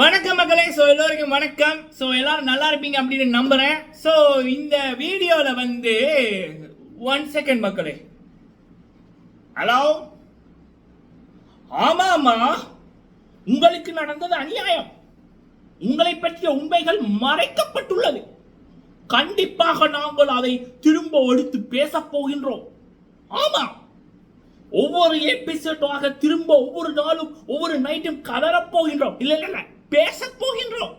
வணக்கம் மக்களே. ஸோ எல்லோருக்கும் வணக்கம். ஸோ எல்லாரும் நல்லா இருப்பீங்க அப்படின்னு நம்புறேன். ஸோ இந்த வீடியோவில் வந்து ஒன் செகண்ட் மக்களே. ஹலோ ஆமாமா உங்களுக்கு நடந்தது அநியாயம். உங்களை பற்றிய உண்மைகள் மறைக்கப்பட்டுள்ளது. கண்டிப்பாக நாங்கள் அதை திரும்ப எடுத்து பேசப் போகின்றோம். ஆமா. ஒவ்வொரு எபிசோடாக திரும்ப ஒவ்வொரு நாளும் ஒவ்வொரு நைட்டும் கதறப் போகின்றோம். இல்லை இல்லை. பேசப் போகின்றோம்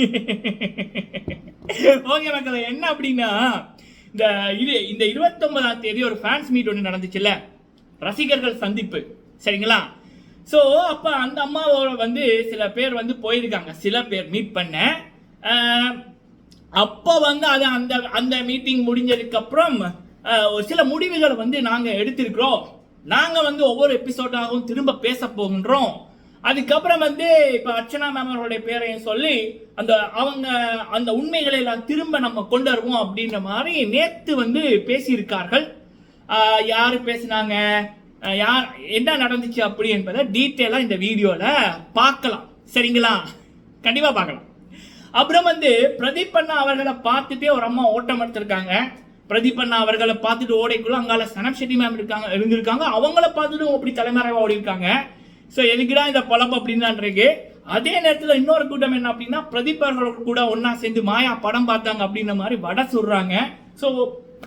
ஓகே மக்களே என்ன அப்படின்னா இந்த இது இந்த இருபத்தொன்பதாம் தேதி ஒரு ஃபேன்ஸ் மீட் ஒன்று நடந்துச்சுல்ல? ரசிகர்கள் சந்திப்பு. சரிங்களா? ஸோ அப்போ அந்த அம்மாவோட வந்து சில பேர் வந்து போயிருக்காங்க. சில பேர் மீட் பண்ண. அப்போ வந்து அது அந்த அந்த மீட்டிங் முடிஞ்சதுக்கப்புறம் ஒரு சில முடிவுகளை வந்து நாங்கள் எடுத்திருக்கிறோம். நாங்கள் வந்து ஒவ்வொரு எபிசோடாகவும் திரும்ப பேச போகின்றோம். அதுக்கப்புறம் வந்து இப்போ அர்ச்சனா மேம் அவர்களுடைய பேரையும் சொல்லி அந்த அவங்க அந்த உண்மைகளை எல்லாம் திரும்ப நம்ம கொண்டு வருவோம் அப்படின்ற மாதிரி நேத்து வந்து பேசியிருக்கார்கள். யார் யாரு பேசினாங்க? யார் என்ன நடந்துச்சு அப்படி என்பதை டீட்டெயிலாக இந்த வீடியோவில் பார்க்கலாம். சரிங்களா? கண்டிப்பாக பார்க்கலாம். அப்புறம் வந்து பிரதீப் அண்ணா அவர்களை பார்த்துட்டே ஒரு அம்மா ஓட்டம் எடுத்திருக்காங்க. பிரதீப் அண்ணா அவர்களை பார்த்துட்டு ஓடைக்குள்ள அங்கால சனம் செட்டி மேம் இருக்காங்க இருந்திருக்காங்க. அவங்கள பார்த்துட்டு அப்படி தலைமறைவாக ஓடி இருக்காங்க ஸோ எதுக்குடா இந்த பழம் அப்படின்னு இருக்கு அதே நேரத்தில் இன்னொரு கூட்டம் என்ன அப்படின்னா பிரதீப் கூட ஒன்றா சேர்ந்து மாயா படம் பார்த்தாங்க அப்படின்ற மாதிரி வடை சொல்கிறாங்க ஸோ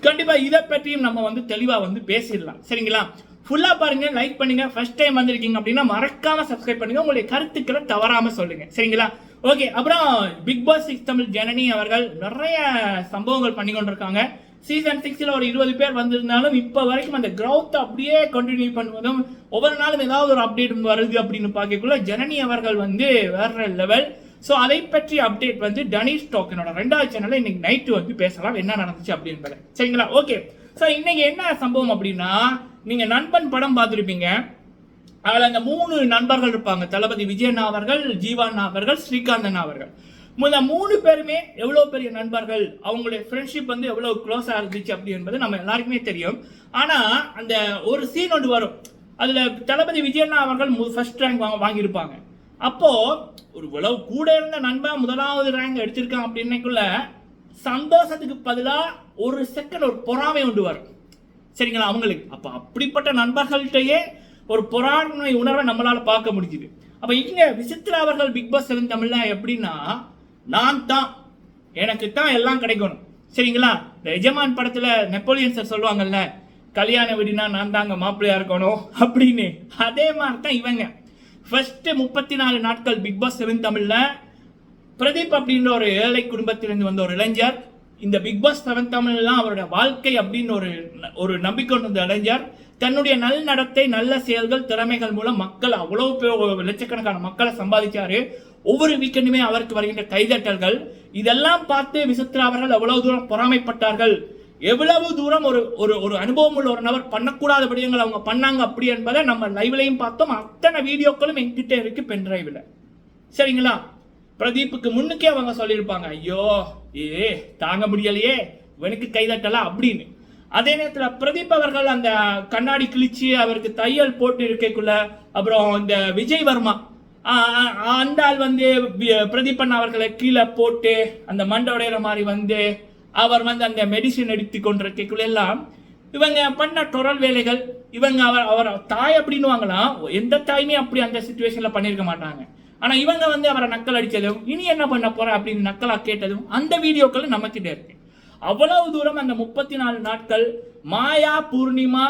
கண்டிப்பாக இதை பற்றியும் நம்ம வந்து தெளிவாக வந்து பேசிடலாம். சரிங்களா? ஃபுல்லாக பாருங்கள் லைக் பண்ணுங்கள் ஃபர்ஸ்ட் டைம் வந்திருக்கீங்க அப்படின்னா மறக்காமல் சப்ஸ்கிரைப் பண்ணுங்கள் உங்களுடைய கருத்துக்களை தவறாமல் சொல்லுங்கள் சரிங்களா? ஓகே அப்புறம் Bigg Boss six Tamil Janani அவர்கள் நிறைய சம்பவங்கள் பண்ணி கொண்டிருக்காங்க சீசன் சிக்ஸில் ஒரு இருபது பேர் வந்திருந்தாலும் இப்போ வரைக்கும் அந்த க்ரௌத் அப்படியே கண்டினியூ பண்ணுவதும் ஒவ்வொரு நாளும் ஏதாவது ஒரு அப்டேட் வருது அப்படின்னு பார்க்கக்குள்ள ஜனனி அவர்கள் வந்து வேற லெவல் ஸோ அதை பற்றி அப்டேட் வந்து டனிஷ் டோக்கனோட ரெண்டாவது சேனலில் இன்னைக்கு நைட்டு வந்து பேசலாம் என்ன நடந்துச்சு அப்படின்றத சரிங்களா? ஓகே ஸோ இன்னைக்கு என்ன சம்பவம் அப்படின்னா நீங்கள் நண்பன் படம் பார்த்துருப்பீங்க. அதில் அந்த மூணு நண்பர்கள் இருப்பாங்க. தளபதி விஜயண்ணா அவர்கள் ஜீவாண்ணா அவர்கள் ஸ்ரீகாந்தன் அவர்கள். முதல்ல மூணு பேருமே எவ்வளோ பெரிய நண்பர்கள்? அவங்களுடைய ஃப்ரெண்ட்ஷிப் வந்து எவ்வளோ க்ளோஸாக இருந்துச்சு அப்படி என்பது நம்ம எல்லாருக்குமே தெரியும். ஆனால் அந்த ஒரு சீன் ஒன்று வரும். அதில் தளபதி விஜயண்ணா அவர்கள் ஃபர்ஸ்ட் ரேங்க் வாங்க வாங்கியிருப்பாங்க. அப்போது ஒரு இவ்வளவு கூட இருந்த நண்பன் முதலாவது ரேங்க் எடுத்திருக்கான் அப்படின்னக்குள்ள சந்தோஷத்துக்கு பதிலாக ஒரு செகண்ட் ஒரு பொறாமை ஒன்று வரும். சரிங்களா அவங்களுக்கு? அப்போ அப்படிப்பட்ட நண்பர்கள்ட்டையே ஒரு பொறாமை உணர்வை நம்மளால் பார்க்க முடிஞ்சுது. அப்போ இங்கே விசித்ரா அவர்கள் பிக் பாஸ் செவன் தமிழ்னா எப்படின்னா நான் தான் எனக்கு தான் எல்லாம் கிடைக்கணும். சரிங்களா? இந்த எஜமான் படத்தில் நெப்போலியன் சார் சொல்லுவாங்கல்ல கல்யாண வீடுனா நான் தாங்க மாப்பிள்ளையா இருக்கணும். அப்படின்னு. அதே மாதிரி தான் இவங்க. ஃபஸ்ட்டு முப்பத்தி நாலு நாட்கள் பிக் பாஸ் செவன் தமிழில். பிரதீப் அப்படின்ற ஒரு ஏழை குடும்பத்திலிருந்து வந்த ஒரு இளைஞர். இந்த பிக் பாஸ் செவன் தமிழ்லாம் அவரோட வாழ்க்கை அப்படின்னு ஒரு ஒரு நம்பிக்கை கொண்ட இளைஞர். தன்னுடைய நல் நடத்தை நல்ல செயல்கள் திறமைகள் மூலம் மக்கள் அவ்வளவு லட்சக்கணக்கான மக்களை சம்பாதிச்சாரு. ஒவ்வொரு வீக்கெண்டுமே அவருக்கு வருகின்ற கைதட்டல்கள். இதெல்லாம் பார்த்து விசித்ரா அவர்கள் எவ்வளவு தூரம் பொறாமைப்பட்டார்கள். எவ்வளவு தூரம் ஒரு ஒரு ஒரு அனுபவம் உள்ள ஒரு நபர் பண்ணக்கூடாத விடயங்கள் அவங்க பண்ணாங்க அப்படி என்பதை நம்ம லைவ்லையும் பார்த்தோம். அத்தனை வீடியோக்களும் எங்கிட்ட இருக்கு பென் டிரைவில் சரிங்களா? பிரதீப்புக்கு முன்னுக்கே அவங்க சொல்லியிருப்பாங்க ஐயோ ஏ தாங்க முடியலையே இவனுக்கு கைதட்டலாம் அப்படின்னு. அதே நேரத்தில் பிரதீப் அவர்கள் அந்த கண்ணாடி கிழிச்சு அவருக்கு தையல் போட்டு இருக்கக்குள்ள அப்புறம் இந்த விஜய் வர்மா அந்த ஆள் வந்து பிரதிப்பன் அவர்களை கீழே போட்டு அந்த மண்டை உடையிற மாதிரி வந்து அவர் வந்து அந்த மெடிசின் எடுத்து கொண்டிருக்கக்குள்ள எல்லாம் இவங்க பண்ண டொரல் வேலைகள் இவங்க அவர் அவர் தாய் அப்படின்னுவாங்களாம் எந்த தாயுமே அப்படி அந்த சுச்சுவேஷனில் பண்ணியிருக்க மாட்டாங்க. ஆனால் இவங்க வந்து அவரை நக்கல் அடித்ததும் இனி என்ன பண்ண போகிற அப்படின்னு நக்கலாக கேட்டதும் அந்த வீடியோக்கள் நமக்கிட்டே இருக்கு. அவ்வளவு தூரம் அந்த முப்பத்தி நாலு நாட்கள் மாயா பூர்ணிமா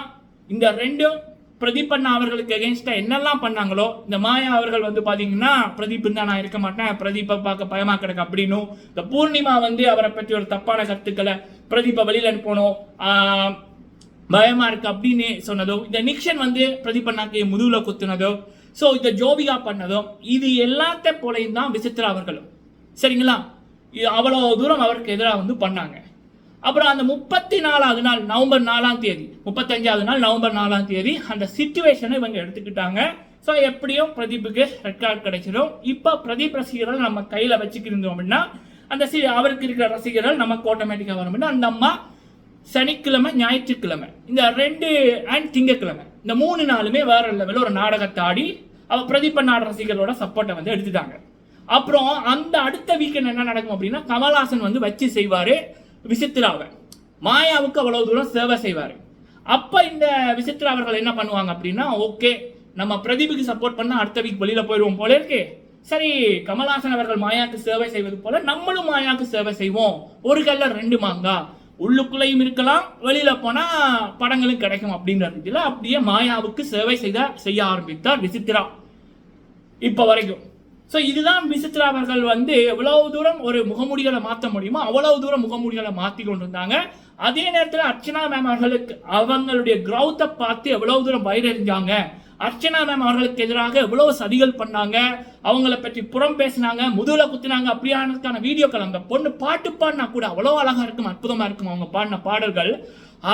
இந்த ரெண்டும் பிரதீப் அண்ணா அவர்களுக்கு எகென்ஸ்டா என்னெல்லாம் பண்ணாங்களோ இந்த மாயா அவர்கள் வந்து பாத்தீங்கன்னா பிரதீப் தான் நான் இருக்க மாட்டேன். பிரதீப்பை பார்க்க பயமா கிடக்கு அப்படின்னும் இந்த பூர்ணிமா வந்து அவரை பற்றி ஒரு தப்பான கருத்துக்களை பிரதீப்பை வெளியில அனுப்பணும் பயமா இருக்கு அப்படின்னு சொன்னதோ இந்த நிக்ஷன் வந்து பிரதீபண்ணாக்கு முதுகுல குத்துனதோ ஸோ இந்த ஜோபிகா பண்ணதோ இது எல்லாத்த போலையும் தான் விசித்ரா அவர்களும். சரிங்களா? அவ்வளோ தூரம் அவருக்கு எதிராக வந்து பண்ணாங்க. அப்புறம் அந்த முப்பத்தி நாலாவது நாள் நவம்பர் நாலாம் தேதி. முப்பத்தஞ்சாவது நாள் நவம்பர் நாலாம் தேதி. அந்த சுச்சுவேஷனை இவங்க எடுத்துக்கிட்டாங்க. ஸோ எப்படியும் பிரதீப்புக்கு ரெட் கார்டு கிடைச்சிடும் இப்போ பிரதீப் ரசிகர்கள் நம்ம கையில் வச்சுக்கிருந்தோம் அப்படின்னா அந்த சி அவருக்கு இருக்கிற ரசிகர்கள் நமக்கு ஆட்டோமேட்டிக்காக வரும். அப்படின்னா அந்த அம்மா சனிக்கிழமை ஞாயிற்றுக்கிழமை. இந்த ரெண்டு அண்ட் திங்கக்கிழமை. இந்த மூணு நாளுமே வேற லெவலில் ஒரு நாடகத்தை ஆடி அவள் பிரதீப நாடு ரசிகர்களோட சப்போர்ட்டை வந்து எடுத்துட்டாங்க. அப்புறம் அந்த அடுத்த வீக்கெண்ட் என்ன நடக்கும் அப்படின்னா கமல்ஹாசன் வந்து வச்சு செய்வார். விசித்ராவை மாயாவுக்கு அவ்வளவு தூரம் சேவை செய்வார். அப்போ இந்த விசித்ரா அவர்கள் என்ன பண்ணுவாங்க அப்படின்னா ஓகே நம்ம பிரதீபுக்கு சப்போர்ட் பண்ணால் அடுத்த வீக் வெளியில் போயிடுவோம் போல இருக்கு. சரி கமல்ஹாசன் அவர்கள் மாயாக்கு சேவை செய்வது போல நம்மளும் மாயாக்கு சேவை செய்வோம். ஒரு கல்ல ரெண்டு மாங்கா. உள்ளுக்குள்ளேயும் இருக்கலாம் வெளியில போனா படங்களும் கிடைக்கும் அப்படின்ற இதில் அப்படியே மாயாவுக்கு சேவை செய்த செய்ய ஆரம்பித்தார் விசித்ரா இப்ப வரைக்கும். ஸோ இதுதான் விசித்ரா அவர்கள் வந்து எவ்வளவு தூரம் ஒரு முகமூடிகளை மாற்ற முடியுமோ அவ்வளவு தூரம் முகமூடிகளை மாற்றி கொண்டு இருந்தாங்க அதே நேரத்தில் அர்ச்சனா மேம் அவர்களுக்கு அவங்களுடைய கிரௌத்தை பார்த்து எவ்வளவு தூரம் வயிறறிஞ்சாங்க. அர்ச்சனா மேம் அவர்களுக்கு எதிராக எவ்வளவு சதிகள் பண்ணாங்க. அவங்கள பற்றி புறம் பேசினாங்க முதுகில் குத்தினாங்க. அப்படியானதுக்கான வீடியோக்கள் அந்த பொண்ணு பாட்டு பாடினா கூட அவ்வளோ அழகாக இருக்கும் அற்புதமாக இருக்கும் அவங்க பாடின பாடல்கள்.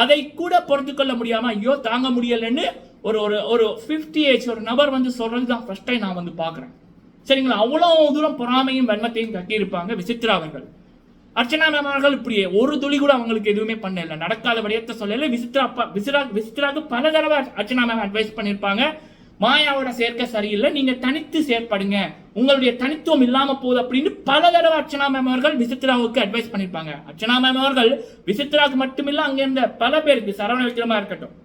அதை கூட பொறுத்து கொள்ள முடியாமல் ஐயோ தாங்க முடியலன்னு ஒரு ஒரு ஒரு ஃபிஃப்டி ஏஜ் ஒரு நபர் வந்து சொல்கிறது தான் ஃபஸ்ட் டைம் நான் வந்து பார்க்குறேன். சரிங்களா? அவ்வளோ தூரம் பொறாமையும் வன்மத்தையும் கட்டியிருப்பாங்க விசித்ரா அவர்கள். அர்ச்சனா மேம் அவர்கள் ஒரு துளி கூட அவங்களுக்கு எதுவுமே பண்ணல. நடக்காத விடயத்தை சொல்லல. விசித்ரா அப்பா விசித்ரா விசித்ராக்கு பல தடவை அர்ச்சனா மேம் அட்வைஸ் பண்ணியிருப்பாங்க. மாயாவோட சேர்க்கை சரியில்லை. நீங்க தனித்து செயற்படுங்க. உங்களுடைய தனித்துவம் இல்லாம போகுது அப்படின்னு பல தடவை அர்ச்சனா மேம் அவர்கள் விசித்ராவுக்கு அட்வைஸ் பண்ணியிருப்பாங்க. அர்ச்சனா மேம் அவர்கள் விசித்ராவுக்கு மட்டுமில்ல அங்க இருந்த பல பேருக்கு சரவண விக்ரமா இருக்கட்டும்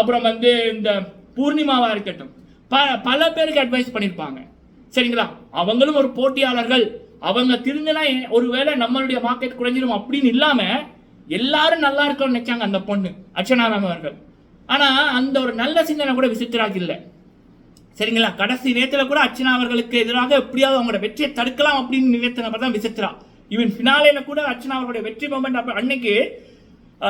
அப்புறம் வந்து இந்த பூர்ணிமாவா இருக்கட்டும் ப பல பேருக்கு அட்வைஸ் பண்ணியிருப்பாங்க. சரிங்களா? அவங்களும் ஒரு போட்டியாளர்கள். அவங்க திருந்தினா ஒருவேளை நம்மளுடைய மார்க்கெட் குறைஞ்சிரும் அப்படின்னு இல்லாம எல்லாரும் நல்லா இருக்கணும்னு நினைச்சாங்க அந்த பொண்ணு அர்ச்சனா மேம் அவர்கள். ஆனா அந்த ஒரு நல்ல சிந்தனை கூட விசித்திராக்கு இல்லை. சரிங்களா? கடைசி நேரத்தில் கூட அர்ச்சனா அவர்களுக்கு எதிராக எப்படியாவது அவங்களோட வெற்றியை தடுக்கலாம் அப்படின்னு நினைத்த தான் விசித்திரா. ஈவன் ஃபினாலேல கூட அர்ச்சனா அவர்களுடைய வெற்றி மொமெண்ட் அப்போ அன்னைக்கு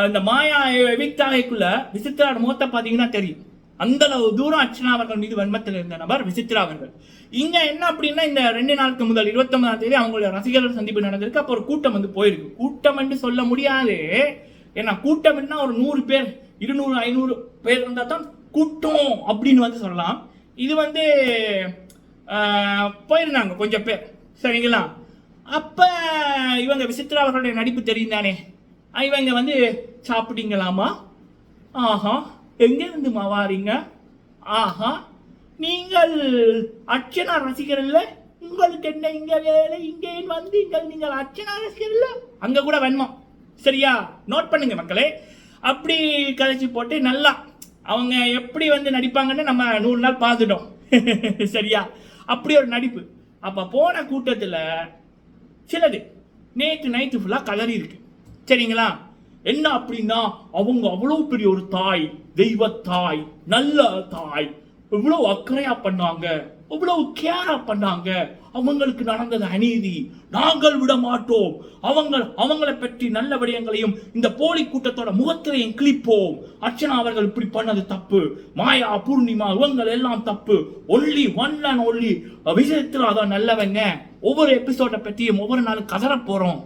இந்த மாயா எவிக்தாகைக்குள்ள விசித்ராவோட முகத்தை பார்த்தீங்கன்னா தெரியும். அந்த அளவு தூரம் அர்ச்சனா அவர்கள் மீது வன்மத்தில் இருந்த நபர் விசித்ரா அவர்கள். இங்க என்ன அப்படின்னா இந்த ரெண்டு நாளுக்கு முதல் இருபத்தொன்பதாம் தேதி அவங்களுடைய ரசிகர்கள் சந்திப்பு நடந்திருக்கு. அப்போ ஒரு கூட்டம் வந்து போயிருக்கு. கூட்டம் என்று சொல்ல முடியாது. ஏன்னா கூட்டம்னா ஒரு நூறு பேர் இருநூறு ஐநூறு பேர் இருந்தால் தான் கூட்டம் அப்படின்னு வந்து சொல்லலாம். இது வந்து போயிருந்தாங்க கொஞ்சம் பேர். சரிங்களா? அப்ப இவங்க விசித்ரா அவர்களுடைய நடிப்பு தெரியும் தானே இவங்க வந்து சாப்பிட்டீங்களாமா? ஆஹா. எங்கேருந்து மாவாரிங்க ஆஹா நீங்கள் அர்ச்சனா ரசிகர் இல்ல உங்களுக்கு என்ன இங்க வேலை? இங்கே வந்தீங்கள் நீங்கள் அர்ச்சனா ரசிகர் அங்கே கூட வேணுமா சரியா? நோட் பண்ணுங்க மக்களே. அப்படி கதைச்சு போட்டு நல்லா அவங்க எப்படி வந்து நடிப்பாங்கன்னு நம்ம நூறு நாள் பார்த்துட்டோம். சரியா? அப்படி ஒரு நடிப்பு. அப்போ போன கூட்டத்தில் சிலது நேற்று நைட்டு ஃபுல்லாக கலரி இருக்கு. சரிங்களா? என்ன அப்படின்னா அவங்க அவ்வளோ பெரிய ஒரு தாய் தெய்வ தாய் நல்ல தாய். இவ்வளவு அக்கறையா பண்ணாங்க இவ்வளவு கேரா பண்ணாங்க. அவங்களுக்கு நடந்தது அநீதி. நாங்கள் விட மாட்டோம் அவங்க அவங்கள பற்றி நல்ல விடயங்களையும் இந்த போலி கூட்டத்தோட முகத்திலையும் கிளிப்போம் அர்ச்சனா அவர்கள் இப்படி பண்ணது தப்பு. மாயா பூர்ணிமா இவங்க எல்லாம் தப்பு. ஒல்லி ஒன் அண்ட் ஒல்லி. விஜயத்துல அதான் நல்லவங்க. ஒவ்வொரு எபிசோட பற்றியும் ஒவ்வொரு நாளும் கதற போறோம்.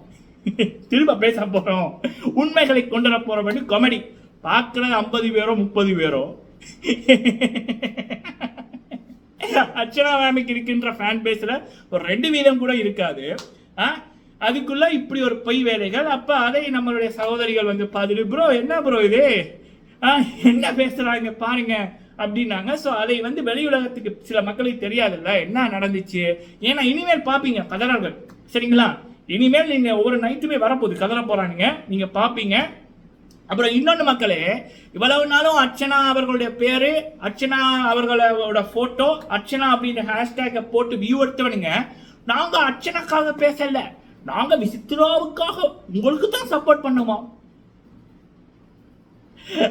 திரும்ப பேச போகிறோம் உண்மைகளை கொண்டு வர போறோம் காமெடி பார்க்குறது ஐம்பது பேரோ முப்பது பேரோ? அர்ச்சனா மேமிக்கு இருக்கின்ற ஃபேன் பேஸில் ஒரு ரெண்டு வீதம் கூட இருக்காது. ஆ? அதுக்குள்ள இப்படி ஒரு பொய் வேலைகள். அப்போ அதை நம்மளுடைய சகோதரிகள் வந்து பார்த்துட்டு ப்ரோ என்ன ப்ரோ இது? ஆ, என்ன பேசுகிறாங்க பாருங்க. அப்படின்னாங்க. ஸோ அதை வந்து வெளி உலகத்துக்கு சில மக்களுக்கு தெரியாதுல்ல என்ன நடந்துச்சு? ஏன்னா இனிமேல் பார்ப்பீங்க கதறர்கள் சரிங்களா? இனிமேல் நீங்க ஒவ்வொரு நைட்டுமே வரப்போகுது. கதற போறானுங்க நீங்க பார்ப்பீங்க அப்புறம் இன்னொன்று மக்களே இவ்வளவு நாளும் அர்ச்சனா அவர்களுடைய பேர் அர்ச்சனா அவர்களோட ஃபோட்டோ அர்ச்சனா அப்படின்ற ஹேஷ்டேக்கை போட்டு வியூ எடுத்தவனுங்க நாங்கள் அர்ச்சனாக்காக பேசல. நாங்கள் விசித்ராவுக்காக உங்களுக்கு தான் சப்போர்ட் பண்ணுவோம்.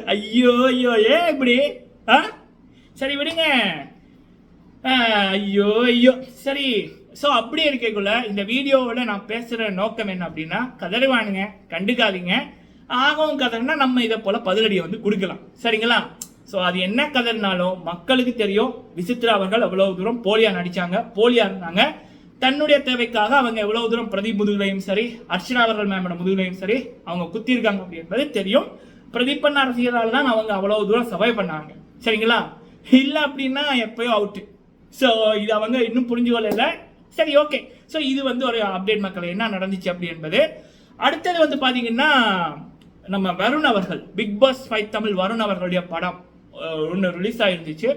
ஐயோ ஐயோ ஏன் இப்படி? ஆ? சரி விடுங்க. ஐயோ ஐயோ. சரி ஸோ அப்படி இருக்கக்குள்ள இந்த வீடியோவில் நான் பேசுகிற நோக்கம் என்ன அப்படின்னா கதறுவானுங்க கண்டுக்காதீங்க. ஆகவும் கதறுனா நம்ம இதை போல் பதிலடியை வந்து கொடுக்கலாம். சரிங்களா? ஸோ அது என்ன கதறினாலும் மக்களுக்கு தெரியும். விசித்ரா அவர்கள் அவ்வளோ தூரம் போலியாக நடிச்சாங்க போலியா இருந்தாங்க. தன்னுடைய தேவைக்காக அவங்க எவ்வளவு தூரம் பிரதீப் முதுகுலையும் சரி அர்ச்சனா அவர்கள் மேமோட முதுகுலையும் சரி அவங்க குத்திருக்காங்க அப்படின்றது தெரியும். பிரதீப் பண்ண ரசிகரால் தான் அவங்க அவ்வளவு தூரம் சர்வை பண்ணாங்க. சரிங்களா? இல்லை அப்படின்னா எப்பயோ அவுட்டு ஸோ இதை அவங்க இன்னும் புரிஞ்சு கொள்ளல சரி ஓகே ஸோ இது வந்து ஒரு அப்டேட் மக்கள் என்ன நடந்துச்சு அப்படி என்பது. அடுத்தது வந்து பார்த்தீங்கன்னா நம்ம வருண் அவர்கள் Bigg Boss five Tamil Varun அவர்களுடைய படம் ஒன்று ரிலீஸ் ஆகிருந்துச்சு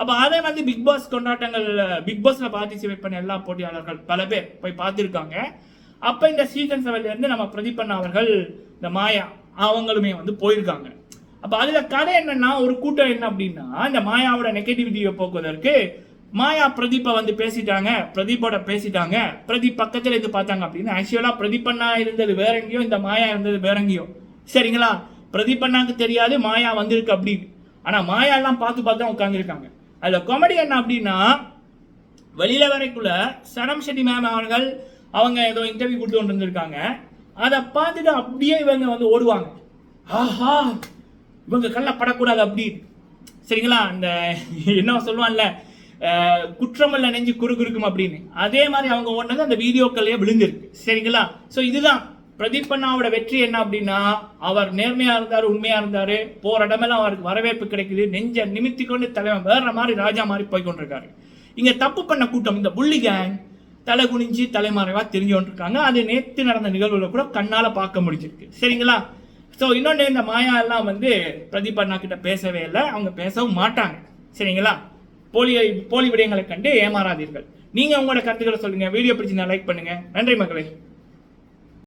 அப்போ அதை வந்து பிக் பாஸ் கொண்டாட்டங்கள் பிக் பாஸில் பார்ட்டிசிபேட் பண்ண எல்லா போட்டியாளர்கள் பல பேர் போய் பார்த்துருக்காங்க. அப்போ இந்த சீசன் செவன்லேருந்து நம்ம பிரதீப் அவர்கள் இந்த மாயா அவங்களுமே வந்து போயிருக்காங்க. அப்போ அதில் கதை என்னன்னா ஒரு கூட்டம் என்ன அப்படின்னா இந்த மாயாவோட நெகட்டிவிட்டியை போக்குவதற்கு மாயா பிரதீப்பை வந்து பேசிட்டாங்க பிரதீப்போட பேசிட்டாங்க. பிரதீப் பக்கத்தில் இருந்து பார்த்தாங்க அப்படின்னு ஆக்சுவலாக பிரதீப்பண்ணா இருந்தது வேற எங்கேயோ இந்த மாயா இருந்தது வேற எங்கேயோ. சரிங்களா? பிரதீப்பண்ணாக்கு தெரியாது மாயா வந்திருக்கு அப்படின்னு ஆனால் மாயாலாம் பார்த்து பார்த்து தான் உட்காந்துருக்காங்க அதில் காமெடி என்ன அப்படின்னா வெளியில வரைக்குள்ள சனம் ஷெட்டி மேம் அவர்கள் அவங்க ஏதோ இன்டர்வியூ கொடுத்து கொண்டு வந்திருக்காங்க. அதை பார்த்துட்டு அப்படியே இவங்க வந்து ஓடுவாங்க. ஆஹா இவங்க கல்ல படக்கூடாது அப்படின்னு சரிங்களா? அந்த என்ன சொல்லுவான்ல குற்றமல் நினைஞ்சு நெஞ்சு குறுகுறுக்கும் அப்படின்னு. அதே மாதிரி அவங்க ஒன்றது அந்த வீடியோக்கள்லேயே விழுந்திருக்கு. சரிங்களா? ஸோ இதுதான். பிரதீப் அண்ணாவோட வெற்றி என்ன அப்படின்னா அவர் நேர்மையா இருந்தாரு உண்மையா இருந்தாரு போற இடமெல்லாம் அவருக்கு வரவேற்பு கிடைக்குது. நெஞ்ச நிமித்தி கொண்டு தலைவன் வேற மாதிரி ராஜா மாதிரி போய் கொண்டிருக்காரு. இங்க தப்பு பண்ண கூட்டம் இந்த புள்ளி கேங் தலை குனிஞ்சு தலைமறைவா தெரிஞ்சு கொண்டிருக்காங்க. அது நேத்து நடந்த நிகழ்வுல கூட கண்ணால பார்க்க முடிஞ்சிருக்கு. சரிங்களா? ஸோ இன்னொன்று இந்த மாயா எல்லாம் வந்து பிரதீப் அண்ணா கிட்ட பேசவே இல்லை. அவங்க பேசவும் மாட்டாங்க. சரிங்களா? போலியை போலி விடயங்களை கண்டு ஏமாறாதீர்கள். நீங்க உங்களோட கருத்துக்களை சொல்லுங்க. வீடியோ பிடிச்சி லைக் பண்ணுங்க. நன்றி மகளே.